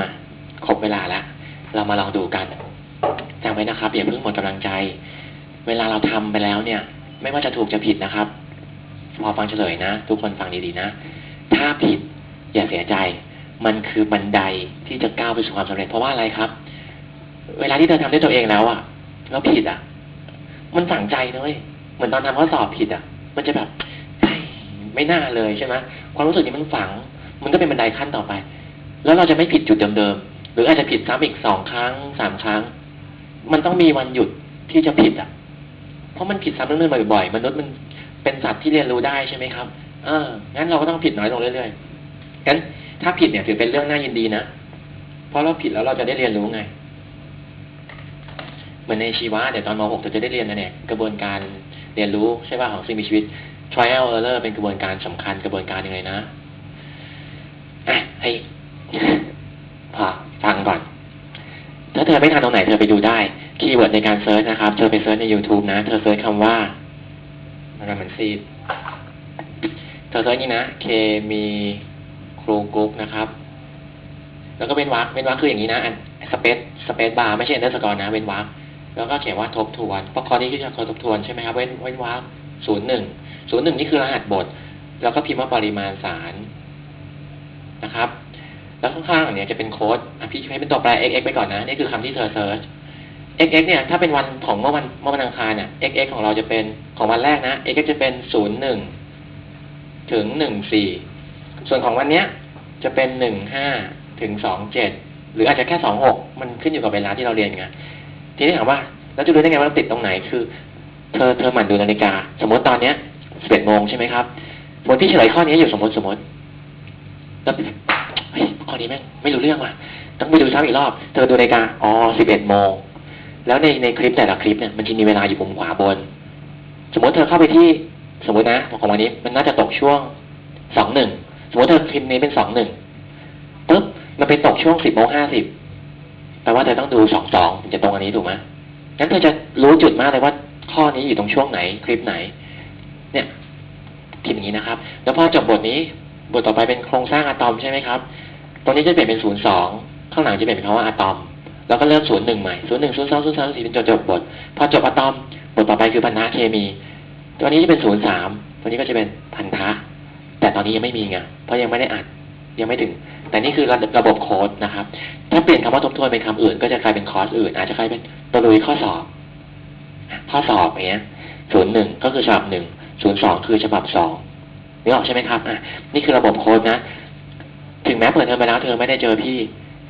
มาครบเวลาแล้วเรามาลองดูกันจำไว้นะครับอย่าเพิ่งหมดกำลังใจ เวลาเราทำไปแล้วเนี่ย ไม่ว่าจะถูกจะผิดนะครับ พอฟังเฉลยนะ ทุกคนฟังดีๆนะ ถ้าผิดอย่าเสียใจ มันคือบันไดที่จะก้าวไปสู่ความสำเร็จเพราะว่าอะไรครับ เวลาที่เธอทำด้วยตัวเองแล้วอะแล้วผิดอะมันฝังใจนะเว้ยเหมือนตอนทำข้อสอบผิดอะมันจะแบบไม่น่าเลยใช่ไหมความรู้สึกนี้มันฝัง มันก็เป็นบันไดขั้นต่อไป แล้วเราจะไม่ผิดจุดเดิมๆหรืออาจจะผิดซ้ำอีกสองครั้งสามครั้ง มันต้องมีวันหยุดที่จะผิดอะ เพราะมันผิดซ้ำเรื่อยๆบ่อยๆมนุษย์มันเป็นสัตว์ที่เรียนรู้ได้ใช่ไหมครับ เอองั้นเราก็ต้องผิดน้อยลงเรื่อยๆงั้นถ้าผิดเนี่ยถือเป็นเรื่องน่ายินดีนะเพราะเราผิดแล้วเราจะได้เรียนรู้ไงเหมือนในชีวะเดี๋ยวตอนม .6 เราจะได้เรียนนะเนี่ยกระบวนการเรียนรู้ใช่ป่ะของสิ่งมีชีวิต trial error เป็นกระบวนการสำคัญกระบวนการยังไงนะอะให้ ฟังก่อน ถ้าเธอไม่ทันตรงไหนเธอไปดูได้ คีย์เวิร์ดในการเซิร์ชนะครับ เธอไปเซิร์ชใน YouTube นะ เธอเซิร์ชคำว่าอะไรมันซีดเธอเซิร์ชนี่นะ เคมีครูกุ๊กนะครับ แล้วก็เป็นวักเป็นวักคืออย่างนี้นะ อันสเปซสเปซบาร์ไม่ใช่อันเดอร์สกอร์นะเว้นวักแล้วก็เขียนว่าทบทวนเพราะข้อนี้คือจะทบทวนใช่ไหมครับเว้นเว้นวักศูนย์หนึ่งศูนย์หนึ่งนี่คือรหัสบท แล้วก็พิมพ์ว่าปริมาณสารนะครับ แล้วข้างๆอันนี้จะเป็นโค้ดพี่ใช้เป็นตัวแปร xx ไปก่อนนะ นี่คือคำที่เธอเซิร์ช xx เนี่ยถ้าเป็นวันของเมื่อวันเมื่อวันอังคารเนี่ย xx ของเราจะเป็นของวันแรกนะ xx จะเป็นศูนย์หนึ่งถึงหนึ่งสี่ส่วนของวันเนี้ยจะเป็นหนึ่งห้าถึงสองเจ็ดหรืออาจจะแค่สองหกมันขึ้นอยู่กับเวลาที่เราเรียนไงทีนี้ถามว่าเราจะรู้ได้ไงว่าเราติดตรงไหนคือ เธอเธอหมั่นดูนาฬิกา สมมติตอนเนี้ยสิบเอ็ดโมงใช่ไหมครับบนที่เฉลยข้อนี้อยู่สมมติสมมติแล้ว ข้อนี้แม่งไม่รู้เรื่องว่ะต้องไปดูซ้ำอีกรอบ เธอดูนาฬิกาอ๋อสิบเอ็ดโมงแล้วในในคลิปแต่ละคลิปเนี่ยมันจะมีเวลาอยู่มุมขวาบน สมมติเธอเข้าไปที่สมมตินะของวันนี้ มันน่าจะตกช่วงสองหนึ่งสมมติเธอคลิปนี้เป็นสองหนึ่งปุ๊บมันไปตกช่วงสิบโมงห้าสิบแปลว่าเธอต้องดูสองสองจะตรงอันนี้ถูกไหมงั้นเธอจะรู้จุดมากเลยว่าข้อนี้อยู่ตรงช่วงไหนคลิปไหน เนี่ยคิดอย่างนี้นะครับ แล้วพอจบบทนี้บทต่อไปเป็นโครงสร้างอะตอมใช่ไหมครับ ตรงนี้จะเปลี่ยนเป็นศูนย์สองข้างหลังจะเปลี่ยนเป็นคำว่าอะตอม แล้วก็เริ่มศูนย์หนึ่งใหม่ศูนย์หนึ่งศูนย์สองศูนย์สามศูนย์สี่เป็นจบจบบท พอจบอะตอมบทต่อไปคือพันธะเคมี ตัวนี้จะเป็นศูนย์สามตัวนี้ก็จะเป็นพันธะ แต่ตอนนี้ยังไม่มีไงเพราะยังไม่ได้อัดยังไม่ถึง แต่นี่คือระระบบโค้ดนะครับ ถ้าเปลี่ยนคำว่าทบทวนเป็นคำอื่น ก็จะกลายเป็นคอร์สอื่น อาจจะกลายเป็นตะลุยข้อสอบ ข้อสอบอย่างเงี้ยศูนย์หนึ่งก็คือฉบับหนึ่งศูนย์สองคือฉบับสองนึกออกใช่ไหมครับอะนี่คือระบบโค้ดนะ ถึงแม้เปิดเทอมไปแล้วเธอไม่ได้เจอพี่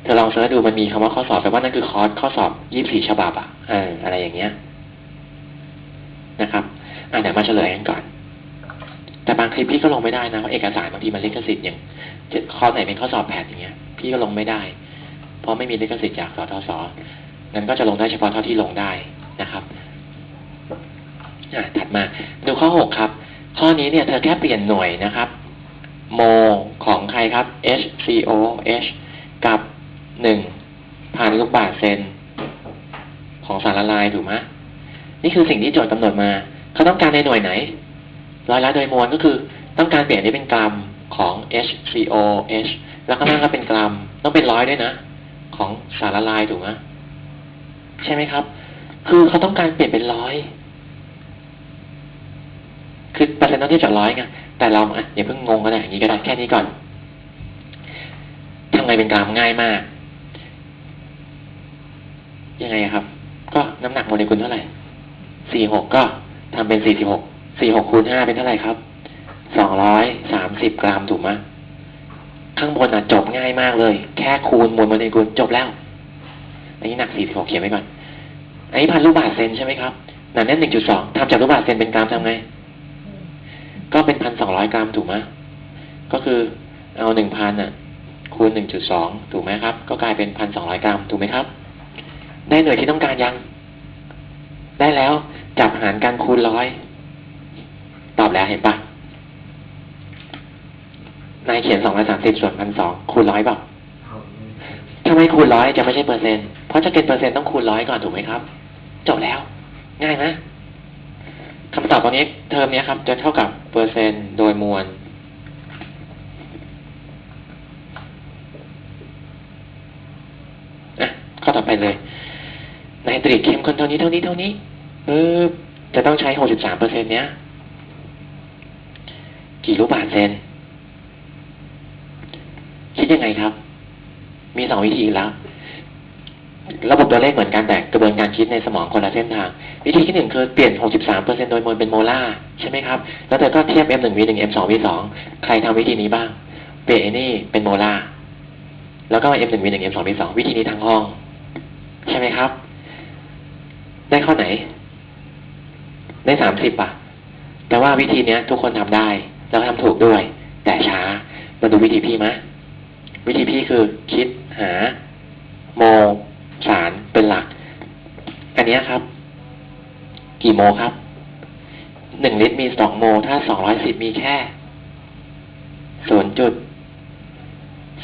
เธอลองเสิร์ชดูมันมีคำว่าข้อสอบแปลว่านั่นคือคอร์สข้อสอบยี่สี่ฉบับอะเอออะไรอย่างเงี้ยนะครับอะเดี๋ยวมาเฉลยกันก่อน แต่บางคลิปพี่ก็ลงไม่ได้นะเพราะเอกสารบางทีมันลิขสิทธิ์อย่างข้อไหนเป็นข้อสอบแพทอย่างเงี้ย พี่ก็ลงไม่ได้ เพราะไม่มีลิขสิทธิ์จากสทศงั้นก็จะลงได้เฉพาะเท่าที่ลงได้นะครับอะถัดมาดูข้อหกครับ ข้อนี้เนี่ยเธอแค่เปลี่ยนหน่วยนะครับ โม ของใครครับ HCOH กับหนึ่งพันลูกบาศก์เซน ของสารละลายถูกไหมนี่คือสิ่งที่โจทย์กำหนดมา เขาต้องการในหน่วยไหน ร้อยละโดยมวลก็คือต้องการเปลี่ยนนี้เป็นกรัมของ HCOH แล้วก็นั่นก็เป็นกรัม ต้องเป็นร้อยด้วยนะ ของสารละลายถูกไหมใช่ไหมครับ คือเขาต้องการเปลี่ยนเป็นร้อย คือเปอร์เซ็นต์ต้องเทียบจากร้อยไง แต่เราออย่าเพิ่งงงกันนะอย่างนี้ก็ได้แค่นี้ก่อนทำไงเป็นกรัมง่ายมาก ยังไงครับ ก็น้ำหนักโมเลกุลเท่าไหร่สี่หกก็ทำเป็นสี่สิบหกสี่หกคูณห้าเป็นเท่าไหร่ครับสองร้อยสามสิบกรัมถูกไหมข้างบนอะจบง่ายมากเลย แค่คูณมวลโมเลกุลจบแล้ว อันนี้หนักสี่สิบหกเขียนไว้ก่อน อันนี้พันลูกบาศก์เซนใช่ไหมครับหนาแน่นหนึ่งจุดสองทำจากลูกบาศก์เซนเป็นกรัมทำไง ก็เป็นพันสองร้อยกรัมถูกไหมก็คือเอาหนึ่งพันอะ คูณหนึ่งจุดสองถูกไหมครับ ก็กลายเป็นพันสองร้อยกรัมถูกไหมครับ ได้หน่วยที่ต้องการยัง ได้แล้วจับหารกันคูณร้อยตอบแล้วเห็นปะนายเขียนสองร้อยสามสิบส่วนพันสองคูณร้อยเปล่าถ้าไม่คูณร้อยจะไม่ใช่เปอร์เซ็นต์เพราะจะเก็นเปอร์เซ็นต์ต้องคูณร้อยก่อนถูกไหมครับ จบแล้ว ง่ายไหม คำตอบตรงนี้เทอมนี้ครับ จะเท่ากับเปอร์เซ็นต์โดยมวลเลยไนตริกเข้มข้นเท่านี้เท่านี้เท่านี้เออจะต้องใช้หกสิบสามเปอร์เซ็นเนี้ย กี่ลูกบาทเซน คิดยังไงครับ มีสองวิธีแล้ว ระบบตัวเลขเหมือนกันแต่กระบวนการคิดในสมองคนละเส้นทาง วิธีที่หนึ่งคือเปลี่ยน 63%โดยมวลเป็นโมลาร์ใช่ไหมครับ แล้วเธอก็เทียบ M1 V1 M2 V2 ใครทำวิธีนี้บ้าง เปลี่ยนไอ้นี่เป็นโมลาร์แล้วก็ M1 V1 M2 V2 วิธีนี้ทั้งห้อง ใช่ไหมครับ ได้ข้อไหน ได้สามสิบป่ะแต่ว่าวิธีเนี้ย ทุกคนทำได้ แล้วก็ทำถูกด้วย แต่ช้ามาดูวิธีพี่มะ วิธีพี่คือคิดหา โม สารเป็นหลัก อันนี้ครับ กี่โมครับหนึ่งลิตรมีสองโม ถ้าสองร้อยสิบมีแค่ศูนย์จุด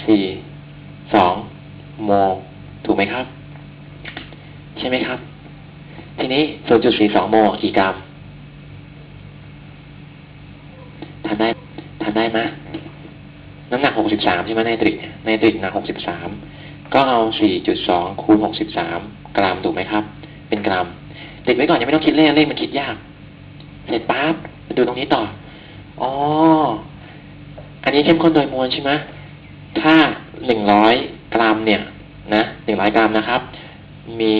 สี่สองโม ถูกไหมครับ ใช่ไหมครับ ทีนี้ศูนย์จุดสี่สองโมกี่กรัมทานได้ทานได้ไหมน้ำหนักหกสิบสามใช่ไหมในตริกในตริกหนักหกสิบสาม ก็เอา 4.2 คูณ 63 กรัมถูกไหมครับ เป็นกรัม ติดไว้ก่อนยังไม่ต้องคิดเลขเลขมันคิดยาก เสร็จปั๊บมาดูตรงนี้ต่อ อ๋อ อันนี้เข้มข้นโดยมวลใช่ไหมถ้า 100 กรัมเนี่ย นะ 100 กรัมนะครับ มี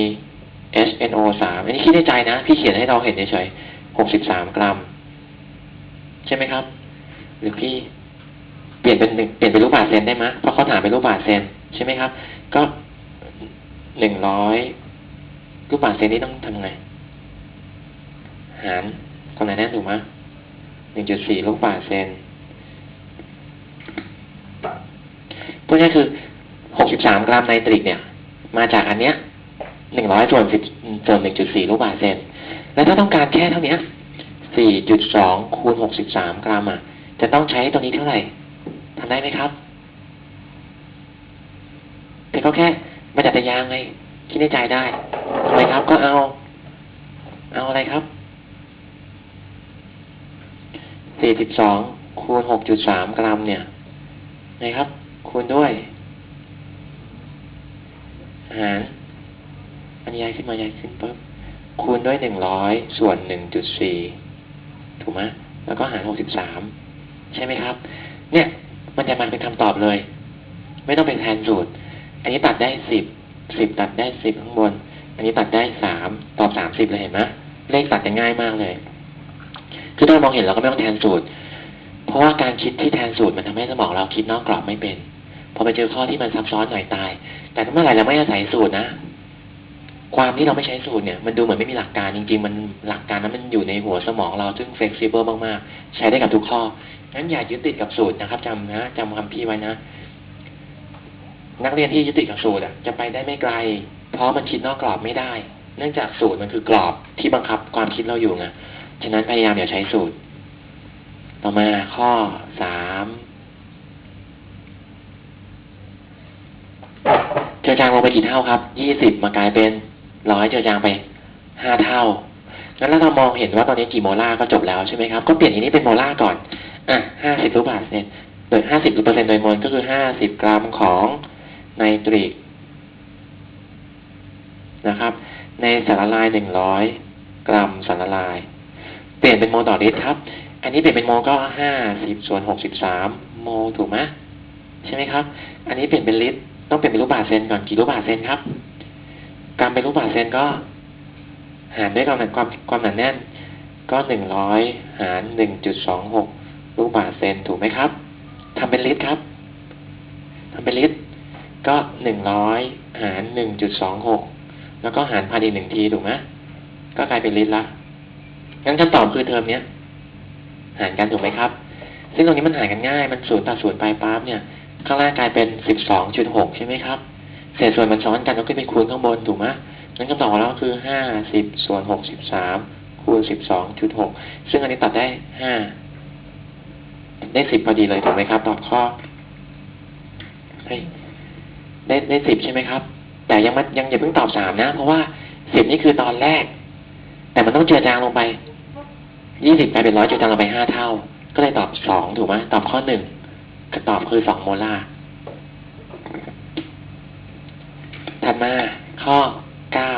HNO 3อันนี้คิดในใจนะ พี่เขียนให้เราเห็นเฉยๆ63 กรัม ใช่ไหมครับ หรือพี่เปลี่ยนเป็นเปลี่ยนเป็นรูปบาทเซนได้ไหมเพราะเขาถามเป็นรูปบาทเซนใช่ไหมครับ ก็หนึ่งร้อยรูปบาทเซนนี้ต้องทำไง หารตรงไหนแน่ถูกไหมหนึ่งจุดสี่ลูกบาทเซนพวกนี้คือหกสิบสามกรัมไนตริกเนี่ย มาจากอันเนี้ยหนึ่งร้อยส่วนสิบส่วนหนึ่งจุดสี่ลูกบาทเซน แล้วถ้าต้องการแค่เท่านี้สี่จุดสองคูณหกสิบสามกรัมอะ จะต้องใช้ตรงนี้เท่าไหร่ทำได้ไหมครับ แต่ก็แค่มาจัดยางไง คิดในใจได้ทำไมครับ ก็เอา เอาอะไรครับสี่สิบสองคูณหกจุดสามกรัมเนี่ยไงครับ คูณด้วย หารอันนี้ย้ายขึ้นมาย้ายขึ้นปุ๊บคูณด้วยหนึ่งร้อยส่วนหนึ่งจุดสี่ถูกไหมแล้วก็หารหกสิบสามใช่ไหมครับ เนี่ย มันจะมาเป็นคำตอบเลย ไม่ต้องเป็นแทนสูตร อันนี้ตัดได้สิบสิบตัดได้สิบข้างบน อันนี้ตัดได้สามตอบสามสิบเลยเห็นไหมเลขตัดจะง่ายมากเลย คือถ้ามองเห็นเราก็ไม่ต้องแทนสูตร เพราะว่าการคิดที่แทนสูตรมันทำให้สมองเราคิดนอกกรอบไม่เป็น พอไปเจอข้อที่มันซับซ้อนหน่อยตาย แต่ถ้าเมื่อไหร่เราไม่อาศัยสูตรนะ ความที่เราไม่ใช้สูตรเนี่ย มันดูเหมือนไม่มีหลักการจริง ๆ มันหลักการนั้นมันอยู่ในหัวสมองเราซึ่งเฟกซิเบิลมากๆ ใช้ได้กับทุกข้อ งั้นอย่ายึดติดกับสูตรนะครับจำนะจำคำพี่ไว้นะ นักเรียนที่ยึดติดกับสูตรจะไปได้ไม่ไกล เพราะมันคิดนอกกรอบไม่ได้ เนื่องจากสูตรมันคือกรอบที่บังคับความคิดเราอยู่ไงฉะนั้นพยายามอย่าใช้สูตร ต่อมาข้อสามเจือจางลงไปกี่เท่าครับ ยี่สิบมากลายเป็นร้อยเจือจางไปห้าเท่า งั้นเรามองเห็นว่าตอนนี้กี่โมลาร์ก็จบแล้วใช่ไหมครับ ก็เปลี่ยนอันนี้เป็นโมลาร์ก่อน อะห้าสิบลูกบาศก์เนี่ยโดยห้าสิบเปอร์เซ็นต์โดยมวลก็คือห้าสิบกรัมของ ไนตริกนะครับ ในสารละลายหนึ่งร้อยกรัมสารละลาย เปลี่ยนเป็นโมลต่อลิตรครับ อันนี้เปลี่ยนเป็นโมลก็ห้าสิบส่วนหกสิบสามโมลถูกไหมใช่ไหมครับ อันนี้เปลี่ยนเป็นลิตรต้องเปลี่ยนเป็นลูกบาศก์เซนก่อนกี่ลูกบาศก์เซนครับกรัมเป็นลูกบาศก์เซนก็ หารด้วยความหนาความความหนาแน่น ก็หนึ่งร้อยหารหนึ่งจุดสองหกลูกบาศก์เซนถูกไหมครับทำเป็นลิตรครับ ก็หนึ่งร้อยหารหนึ่งจุดสองหกแล้วก็หารพันอีกหนึ่งทีถูกไหมก็กลายเป็นลิตรละ งั้นคำตอบคือเทอมเนี้ยหารกันถูกไหมครับ ซึ่งตรงนี้มันหารกันง่าย มันศูนย์ต่อศูนย์ไปปั๊บเนี่ย ข้างล่างกลายเป็นสิบสองจุดหกใช่ไหมครับ เศษส่วนมันซ้อนกันก็ขึ้นไปคูณข้างบนถูกไหมงั้นคำตอบของเราคือห้าสิบส่วนหกสิบสามคูณสิบสองจุดหก ซึ่งอันนี้ตัดได้ห้า ได้สิบพอดีเลยถูกไหมครับ ตอบข้อเฮ้ ได้ได้สิบใช่ไหมครับ แต่ยังมัยังอย่าเพิ่งตอบสามนะ เพราะว่าสิบนี่คือตอนแรก แต่มันต้องเจือจางลงไปยี่สิบกลายเป็นร้อยเจือจางลงไปห้าเท่า ก็เลยตอบสองถูกไหมตอบข้อหนึ่งคำตอบคือสองโมลาร์ถัดมาข้อเก้า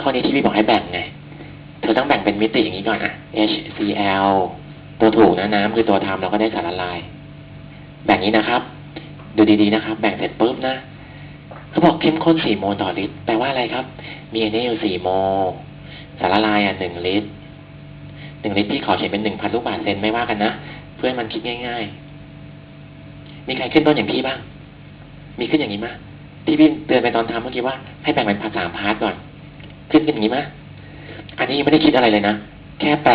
ข้อนี้ที่พี่บอกให้แบ่งไง เธอต้องแบ่งเป็นมิติอย่างนี้ก่อนอะ HCl ตัวถูกนะน้ำคือตัวทำเราก็ได้สารละลาย แบ่งนี้นะครับ ดูดีๆนะครับ แบ่งเสร็จปุ๊บนะเขาบอกเข้มข้น4โมลต่อลิตร แปลว่าอะไรครับ มีอันนี้อยู่4โมลสารละลายอะ1ลิตร1ลิตรที่ขอเขียนเป็น1,000ลูกบาศก์เซนไม่ว่ากันนะ เพื่อให้มันคิดง่าย ๆ มีใครขึ้นต้นอย่างพี่บ้าง มีขึ้นอย่างนี้มั้ยที่พี่เตือนไปตอนทำเมื่อกี้ว่าให้แบ่งเป็นภาษามพาร์ทก่อน ขึ้นกันอย่างนี้มั้ยอันนี้ไม่ได้คิดอะไรเลยนะ แค่แปล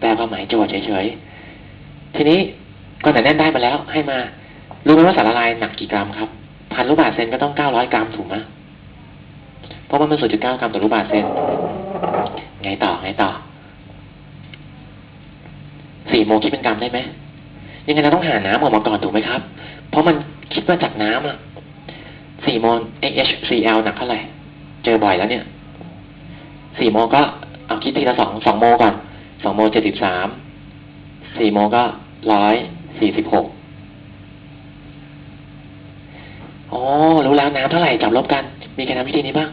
แปลความหมายโจทย์เฉยๆทีนี้ก็แต่แน่นได้มาแล้วให้มา รู้ไหมว่าสารละลายหนักกี่กรัมครับพันลูกบาศก์เซนก็ต้องเก้าร้อยกรัมถูกไหมเพราะว่ามันศูนย์จุดเก้ากรัมต่อลูกบาศก์เซนไงต่อไงต่อสี่โมคิดเป็นกรัมได้ไหมยังไงเราต้องหาน้ำออกมาก่อนถูกไหมครับ เพราะมันคิดมาจากน้ำอะสี่โมล HCl หนักเท่าไหร่ เจอบ่อยแล้วเนี่ยสี่โมก็เอาคิดทีละสองสองโมก่อนสองโมเจ็ดสิบสามสี่โมก็ร้อยสี่สิบหกอ๋อ รู้แล้วน้ำเท่าไหร่จับลบกัน มีใครทำวิธีนี้บ้าง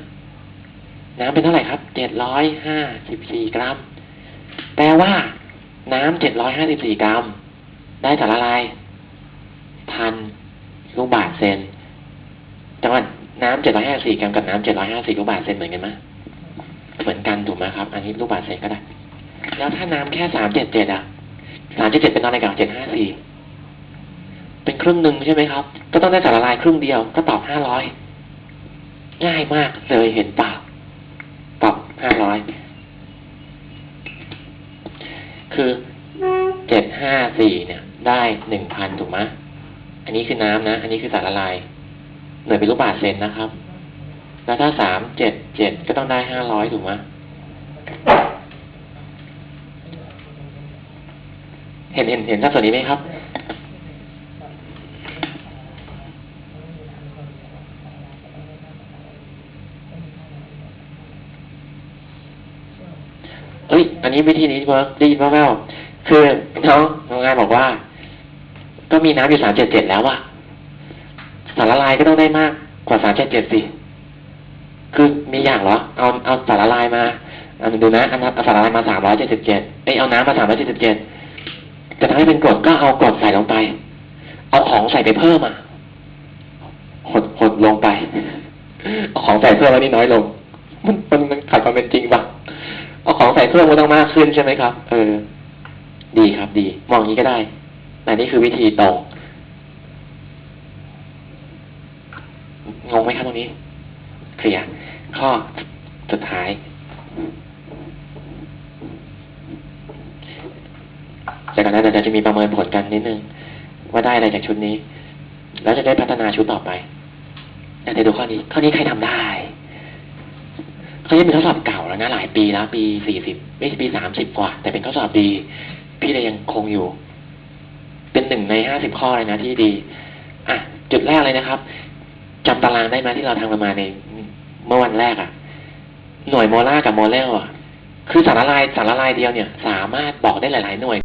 น้ำเป็นเท่าไหร่ครับเจ็ดร้อยห้าสิบสี่กรัม แปลว่า น้ำเจ็ดร้อยห้าสิบสี่กรัม ได้สารละลายพันลูกบาศก์เซนจังหวะน้ำเจ็ดร้อยห้าสี่กรัมกับน้ำเจ็ดร้อยห้าสี่ลูกบาศก์เซนเหมือนกันไหมเหมือนกันถูกไหมครับ อันนี้ลูกบาศก์เซนก็ได้ แล้วถ้าน้ำแค่สามเจ็ดเจ็ดอะสามเจ็ดเจ็ดเป็นอะไรกับเจ็ดห้าสี่ เป็นครึ่งหนึ่งใช่ไหมครับ ก็ต้องได้สารละลายครึ่งเดียว ก็ตอบห้าร้อยง่ายมากเลยเห็นเปล่าตอบห้าร้อยคือเจ็ดห้าสี่เนี่ย ได้หนึ่งพันถูกไหมอันนี้คือน้ำนะ อันนี้คือสารละลายหน่วยเป็นลูกบาศก์เซนนะครับ แล้วถ้าสามเจ็ดเจ็ดก็ต้องได้ห้าร้อยถูกไหมเห็นเห็นเห็นสัดส่วนนี้ไหมครับ เอ้ย อั นี้วิธีนี้เวิร์กได้ยินแว่วคือน้องน้องงานบอกว่า ก็มีน้ำอยู่สามเจ็ดเจ็ดแล้วอะสารละลายก็ต้องได้มากกว่าสามเจ็ดเจ็ดสิคือมีอย่างเหรอ เอาเอาสารละลายมาอันดูนะอันเอาสารละลายมาสามร้อยเจ็ดสิบเจ็ดเอ้ยเอาน้ำมาสามร้อยเจ็ดสิบเจ็ดจะทำให้เป็นกรดก็เอากรดใส่ลงไป เอาของใส่ไปเพิ่มอะหดหดลงไป เอาของใส่เพิ่มแล้วนี่น้อยลง มันมันมันขัดความเป็นจริงปะ เอาของใส่เพิ่มมันต้องมากขึ้นใช่ไหมครับ เออ ดีครับ ดี มองอย่างนี้ก็ได้แต่นี่คือวิธีตรงงงไหมครับตรงนี้ เคลียร์ข้อสุดท้าย จากนั้นเดี๋ยวจะมีประเมินผลกันนิดนึง ว่าได้อะไรจากชุดนี้ แล้วจะได้พัฒนาชุดต่อไปเดี๋ยวดูข้อนี้ ข้อนี้ใครทำได้ เขายังเป็นข้อสอบเก่าแล้วนะหลายปีแล้วปีสี่สิบไม่ใช่ปีสามสิบกว่า แต่เป็นข้อสอบดี พี่เลยยังคงอยู่ เป็นหนึ่งในห้าสิบข้อเลยนะที่ดีอะจุดแรกเลยนะครับจำตารางได้ไหมที่เราทำกันมาในเมื่อวันแรกอะ่ะ หน่วยโมล่ากับโมเลลอะ คือสารละลายสารละลายเดียวเนี่ย สามารถบอกได้หลาย ๆ หน่วย